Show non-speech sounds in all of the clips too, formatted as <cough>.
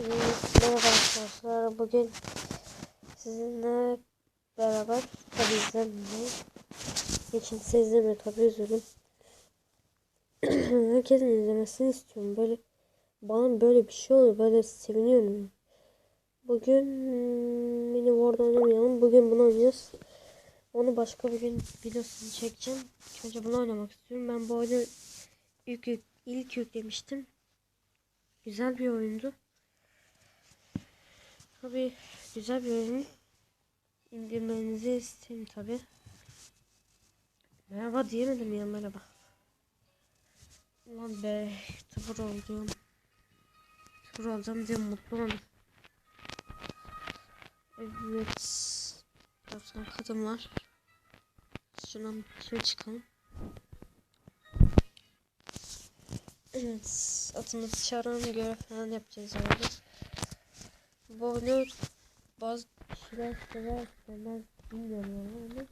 Merhaba arkadaşlar. Bugün sizinle beraber tabi izlemeyi geçin size izlemiyor tabi üzülüm. <clears throat> Herkesin izlemesini istiyorum. Böyle bana böyle bir şey oluyor. Böyle seviniyorum. Bugün hmm, mini World oynamayalım. Bugün bunu oynuyoruz. Onu başka bir gün videosunu çekeceğim. Önce bunu oynamak istiyorum. Ben bu oyunu ilk, ilk yüklemiştim. Güzel bir oyundu. Tabi güzel bir oyun. İndirmenizi isterim tabi. Merhaba diyemedim ya merhaba. Ulan be tıfır oldum. Tıfır olacağım diye mutlu oldum. Evet. Yapsan kadın var. Şuradan şöyle çıkalım. Evet. Atımızı çağıran görev falan yapacağız herhalde. Oyunu bazı kişiler sever. Ben bilmiyorum ama.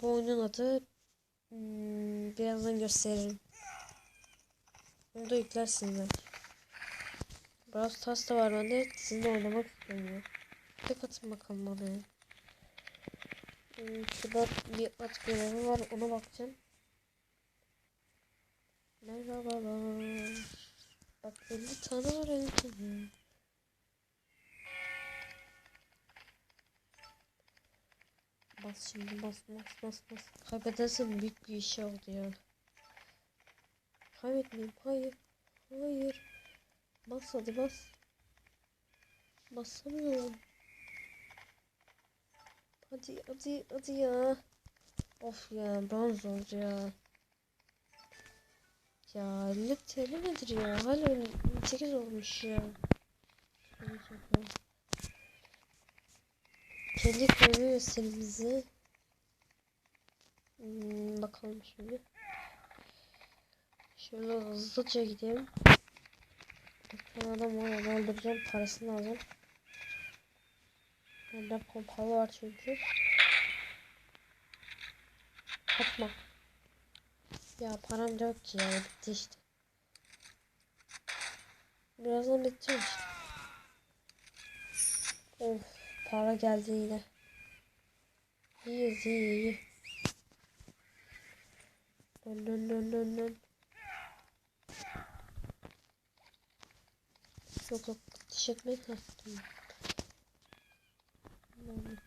Bu oyunun adı hmm, birazdan gösteririm. Onu da yüklersiniz belki. Brawl Stars da var bende. Sizinle oynamak ya. Tek atın bakalım bana. Hmm, Şurada bir görevi var. Ona bakacağım. Merhabalar. Bak 50 tane var. Bas şimdi bas bas bas bas. Kaybedersem büyük bir iş oldu ya. Kaybetmeyeyim. Hayır. Hayır. Bas hadi bas. Basamıyorum. Hadi hadi hadi ya. Of ya bronz oldu ya. Ya 50 TL nedir ya? Hala 28 olmuş ya. Kendi köyünü göstereyim bize. Hmm, bakalım şimdi. Şöyle hızlıca gidelim. Bir adam var onu öldüreceğim. Parasını alacağım. Bende pompalı var çünkü. Atma. Ya param yok ki ya bitti işte. Birazdan bitecek işte. Of para geldi yine. İyiyiz iyi iyi. Dön dön dön dön dön. Yok yok ateş etmeyi Burada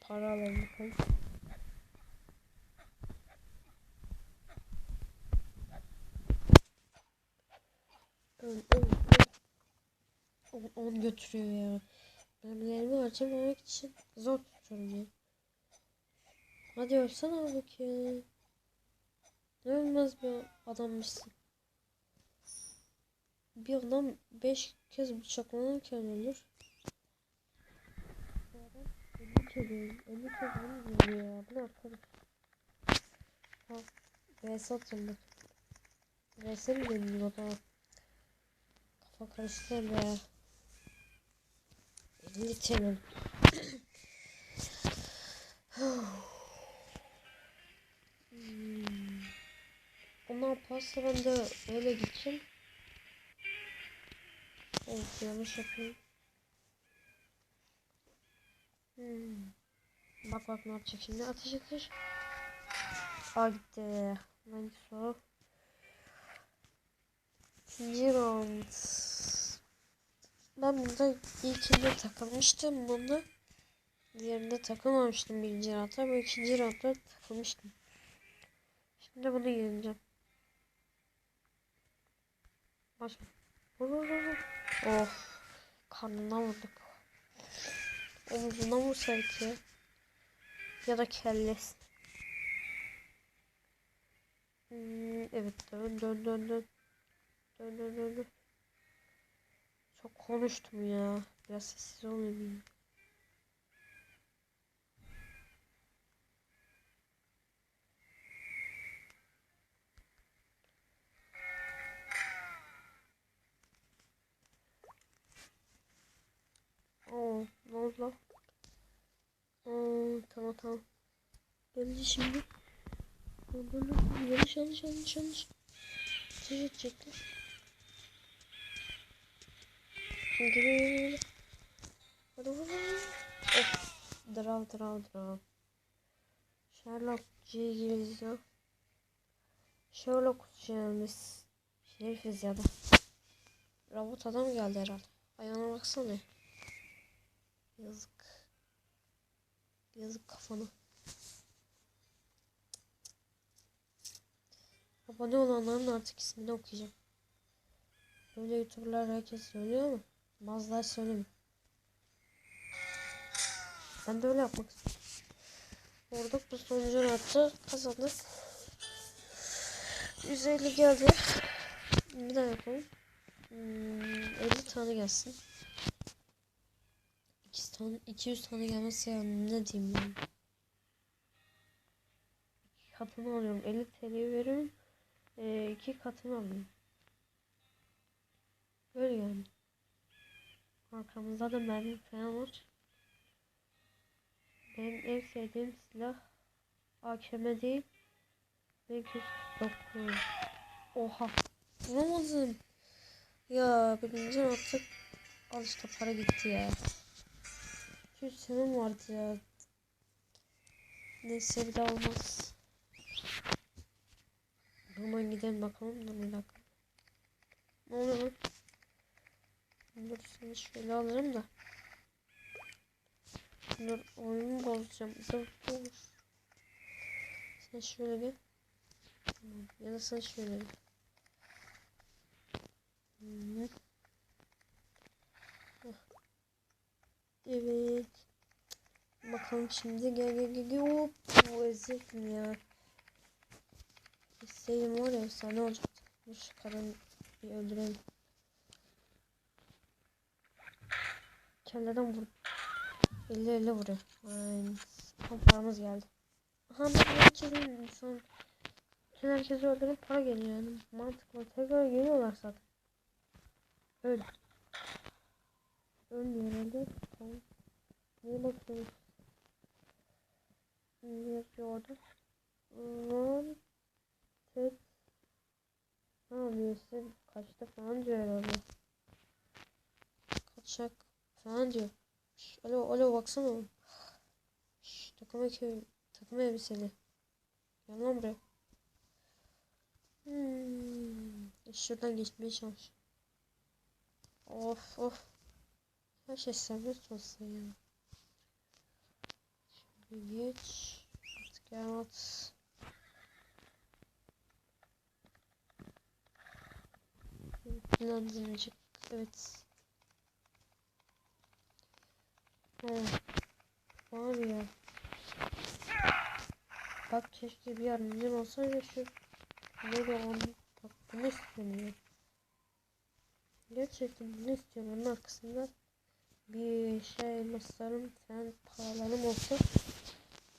para alalım. Öl öl öl. On götürüyor ya. Mermilerimi harcamamak için zor tutuyorum ya. Hadi ölsene artık ya. Ne ölmez bir adammışsın. Bir adam beş kez bıçaklanırken ölür. Bu adam 50 kez ölür. 50 kez ölür ya. Bu ne arkadaş? Ha. VS atacağım bak. VS mi deniyor o da? Kafa karıştı be. 50 TL. Hmm. Onlar yaparsa ben de öyle gideceğim. Of yanlış yapıyorum. Hmm. Bak bak ne yapacak şimdi ateş ateş. Aa gitti. O? İkinci round. Ben burada ilkinde takılmıştım bunda. Diğerinde takılmamıştım birinci roundda. Bu ikinci roundda takılmıştım. Şimdi bunu yeneceğim. Başla. Vur vur vur. vur. Oh. Karnına vurduk. Omuzuna vursaydık ya. Ya da kellesi. Hmm, evet dön dön dön dön. Dön dön dön dön. Çok konuştum ya. Biraz sessiz olayım ya. Oo, ne oldu tamam tamam. Geldi şimdi. Yanlış yanlış yanlış yanlış. Ses edecekler. Geliyor geliyor. Of. Draw draw draw. Sherlock G ya. Sherlock biz şerifiz ya da. Robot adam geldi herhalde. Ayağına baksana. Yazık. Yazık kafana. Abone olanların artık ismini okuyacağım. Böyle youtuberlar herkes söylüyor ama bazıları söylemiyor. Ben de öyle yapmak istiyorum. Vurduk bu sonucu attı. Kazandık. 150 geldi. Bir daha yapalım. Hmm, 50 tane gelsin. 200 tane, 200 tane gelmezse ya ne diyeyim ben. İki katını alıyorum. 50 TL veriyorum. Ee, iki katını alıyorum. Böyle yani. Arkamızda da mermi falan var. Benim en sevdiğim silah AKM değil. 249. Oha. Vuramadım. Ya birinci attık. Al işte para gitti ya. 200 senem vardı ya. Neyse bir daha olmaz. Hemen gidelim bakalım. Bir dakika. Ne oluyor lan? Dur seni şöyle alırım da. Dur oyunu bozacağım. Dur dur. Sen şöyle. Tamam. Ya da sen şöyle bir. Hı. Evet. Bakalım şimdi gel gel gel gel. Hop. Bu eziktim ya. İsteyim var ya sana olacaktı. Dur şu karın bir öldürelim. Kelleden vur. 50 50 vuruyor. Aynen. Tam paramız geldi. Aha bak herkesin son bütün herkesi öldürüp para geliyor yani. Mantıklı. Tekrar geliyorlar zaten. Öl. Ölmüyor herhalde. Tamam. Niye bakıyoruz? Ne yazıyor orada? Tek ne yapıyor işte kaçta falan diyor herhalde. Kaçak falan diyor. Şş, alo alo baksana. Şş, takım ekibi takım elbiseli. Gel lan buraya. Hmm. Şuradan geçmeye çalış. Of of. Şey serbest olsa ya. Şöyle geç. Artık gel at. Planlanacak. Evet. Oh. Var ya. Bak keşke bir yardımcım olsaydı şu. Böyle onu. Bak bunu istiyorum ya. Gerçekten bunu istiyorum. Onun arkasında bir şey masarım falan paralarım olsa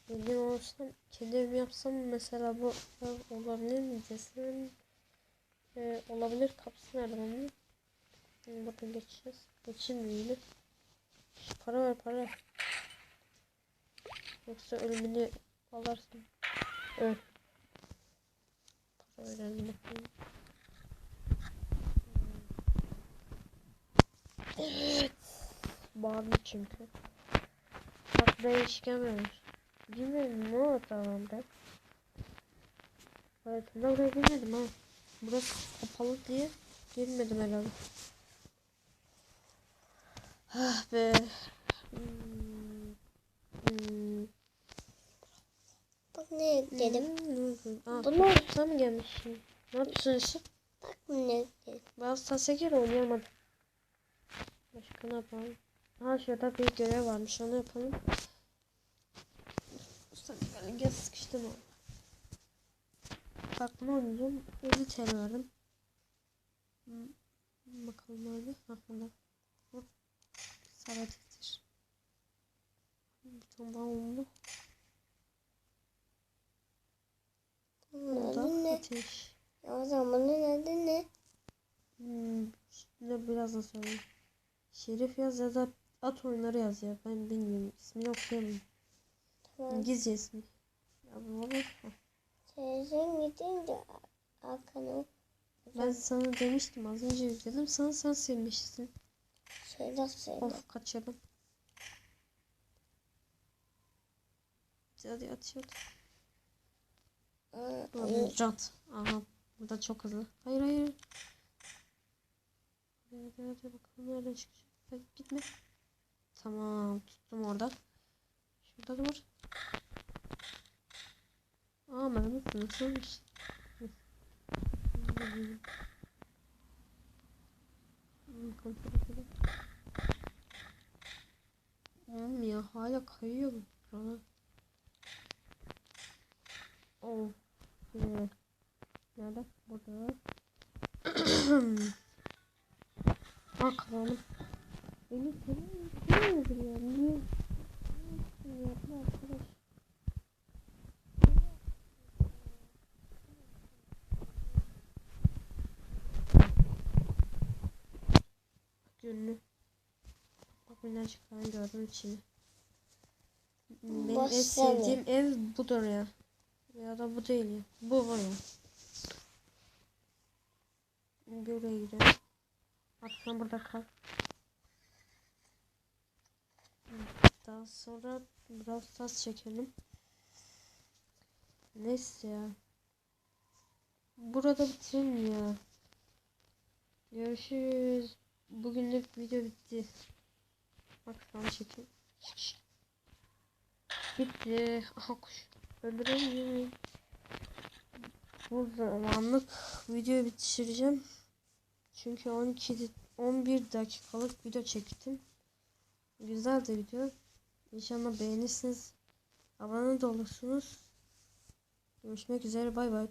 benim olsam kendim yapsam mesela bu olabilir mi desem? Ee, olabilir. Onun? Şimdi bakın geçeceğiz. Geçeyim mi yine? Para ver para yoksa ölümünü alarsın. Öl. Para verelim bakalım Evet. Bağlı çünkü. Bak ben hiç gelmemiş. Bilmiyorum ne oldu tamam ben. Evet ben buraya girmedim ha. Burası kapalı diye girmedim herhalde. Ah be. Hmm. Hmm. Bak ne dedim. Hmm. Aa, Bunu- sen mi gelmişsin? Ne yapıyorsun Yusuf? Bak ne dedim. Ben Stas'a oynayamadım. Başka ne yapalım? Ha şurada bir görev varmış onu yapalım. Böyle gel sıkıştın o. Bak bunu oynayacağım. 50 TL verdim. Bakalım nerede? Ha burada. Hop. Salat getir. Oldu. Bunun Burada ne? ateş. O zaman bunun adı ne? Hmm, ne biraz da söyleyeyim. Şerif yaz ya da at oyunları yaz ya. Ben bilmiyorum. İsmini okuyamıyorum. İngilizcesini. Ya bu heh. Televizyon gidince arkana Ben sana demiştim az önce yükledim. Sana sen silmişsin. şeyler söyle. Of kaçırdım. Hadi atıyordu. Abi cat. Aha. Bu da çok hızlı. Hayır hayır. Hadi hadi, hadi bakalım nereden çıkacak. Hadi gitme. Tamam tuttum orada. Şurada da var. Aa mermisi nasılmış? Oğlum ya hala kayıyor bu. Bana. Oh. Yeah. Nerede? Burada. <clears throat> Aa kalanım. Beni seviyor musun ya? Niye? Niye yapma arkadaş? Bak minnacık ben gördüm içini. Benim en Boş sevdiğim ev budur ya. Ya da bu değil ya. Bu var ya. Bir oraya gidelim. Bak sen burada kal. Daha sonra biraz tas çekelim. Neyse ya. Burada bitirelim ya. Görüşürüz. Bugünlük video bitti. Bak sana çekeyim. Bitti. Aha kuş. Öldüremiyorum. Bu zamanlık videoyu bitireceğim. Çünkü 12 11 dakikalık video çektim. Güzel de video. İnşallah beğenirsiniz. Abone de olursunuz. Görüşmek üzere. Bay bay.